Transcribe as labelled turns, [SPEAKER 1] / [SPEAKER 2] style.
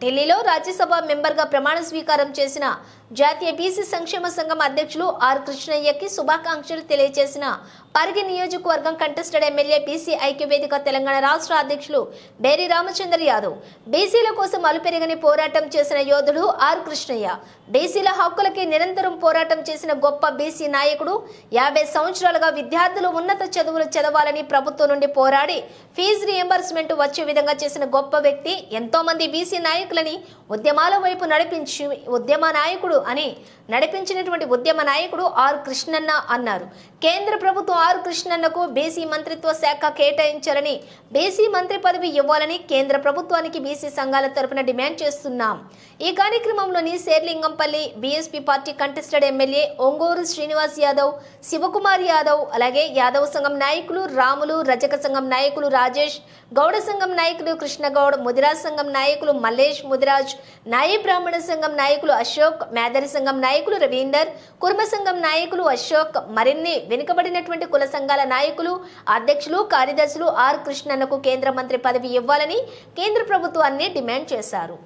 [SPEAKER 1] ఢిల్లీలో రాజ్యసభ మెంబర్గా ప్రమాణ స్వీకారం చేసిన జాతీయ బీసీ సంక్షేమ సంఘం అధ్యక్షులు ఆర్ కృష్ణయ్యకి శుభాకాంక్షలు తెలియజేసిన పరిగి నియోజకవర్గం కంటెస్టెడ్ ఎమ్మెల్యే బీసీ ఐక్య వేదిక తెలంగాణ రాష్ట్ర అధ్యక్షులు బేరి రామచంద్ర యాదవ్. బీసీల కోసం అలుపెరగని పోరాటం చేసిన యోధుడు ఆర్ కృష్ణయ్య. బీసీల హక్కులకి నిరంతరం పోరాటం చేసిన గొప్ప బీసీ నాయకుడు యాభై సంవత్సరాలుగా విద్యార్థులు ఉన్నత చదువులు చదవాలని ప్రభుత్వం నుండి పోరాడి ఫీజు రియంబర్స్మెంట్ వచ్చే విధంగా చేసిన గొప్ప వ్యక్తి ఎంతో మంది బీసీ నాయకులని ఉద్యమాల వైపు నడిపించి ఉద్యమ నాయకుడు అని నడిపించినటువంటి ఉద్యమ నాయకుడు ఆర్ కృష్ణన్న అన్నారు. కేంద్ర ప్రభుత్వం ఆర్ కృష్ణన్నకు బీసీ మంత్రిత్వ శాఖ కేటాయించాలని బీసీ మంత్రి పదవి ఇవ్వాలని కేంద్ర ప్రభుత్వానికి బీసీ సంఘాల తరపున డిమాండ్ చేస్తున్నాం. ఈ కార్యక్రమంలోని Serilingampally BSP party contested MLA Ongoru Srinivas Yadav Shivakumar Yadav అలాగే యాదవ్ సంఘం నాయకులు రాములు రజక సంఘం నాయకులు రాజేష్ గౌడ సంఘం నాయకులు కృష్ణగౌడ్ ముదిరాజ్ సంఘం నాయకులు మల్లేష్ ముదిరాజ్ నాయ బ్రాహ్మణ సంఘం నాయకులు అశోక్ మేదరి సంఘం నాయకులు రవీందర్ కుర్మ సంఘం నాయకులు అశోక్ మరిన్ని వెనుకబడినటువంటి కుల సంఘాల నాయకులు అధ్యక్షులు కార్యదర్శులు ఆర్ కృష్ణన్నకు కేంద్ర మంత్రి పదవి ఇవ్వాలని కేంద్ర ప్రభుత్వాన్ని డిమాండ్ చేశారు.